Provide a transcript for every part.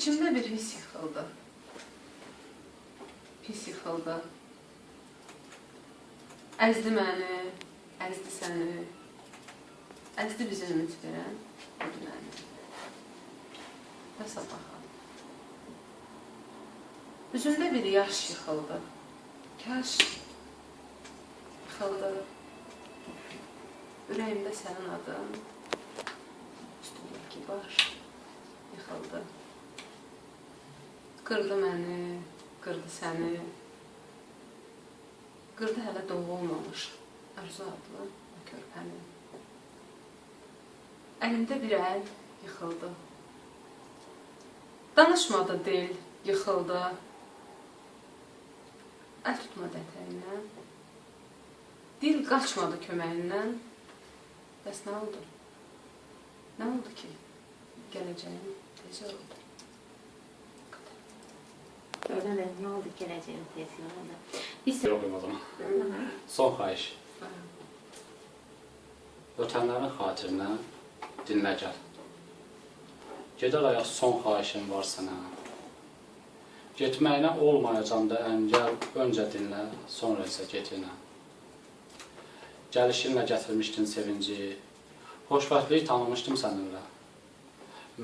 İçimdə bir his yıxıldı. Pis yıxıldı. Əzdi məni, əzdi səni. Əzdi bizi ümid verən o dünəni. Və sabaha. Üzümdə bir yaş yıxıldı. Kaş yıxıldı. Ürəyimdə sənin adın, üstündəki baş yıxıldı. Qırdı məni, qırdı səni. Qırdı hələ doğulmamış arzu adlı o körpəni. Əlimdə bir əl yıxıldı. Danışmadı dil, yıxıldı. Əl tutmadı ətəyindən. Dil qaçmadı köməyindən. Bəs nə oldu? Nə oldu ki? Gələcəyim tez oldu. Öyle de ne oldu geleceğim tezi oldu. Biz Yok o zaman. Son xahiş. Ötənlərin xatirinə dinlə gəl. Gedər ayaq son xahişim var sənə. Getməyinə olmayacam da əngəl, öncə dinlə, sonra isə get yenə. Gəlişinlə gətirmişdin sevinci, xoşbəxtliyi tanımışdım səninlə.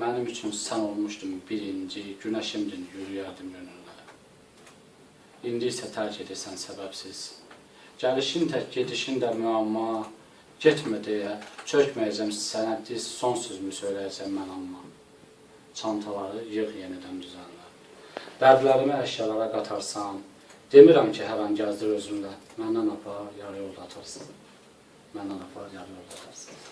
Mənim üçün sən olmuşdun birinci, günəşimdin, yürüyərdim yönünlə. İndi isə tərk edirsən səbəbsiz. Gəlişin tək, gedişin də müəmma, getmə deyə çökməyəcəm sənə diz son sözümü söyləyəcəm mən amma. Çantaları yığ yenidən düzənlə. Dərdlərimi əşyalara qatarsan, demirəm ki, hər an gəzdir özümlə. Məndən apar, yarı yolda atarsın. Məndən apar, yarı yolda atarsın.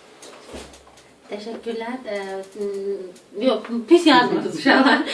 teşekkürler. Ee, yok pis yazmadınız şu an.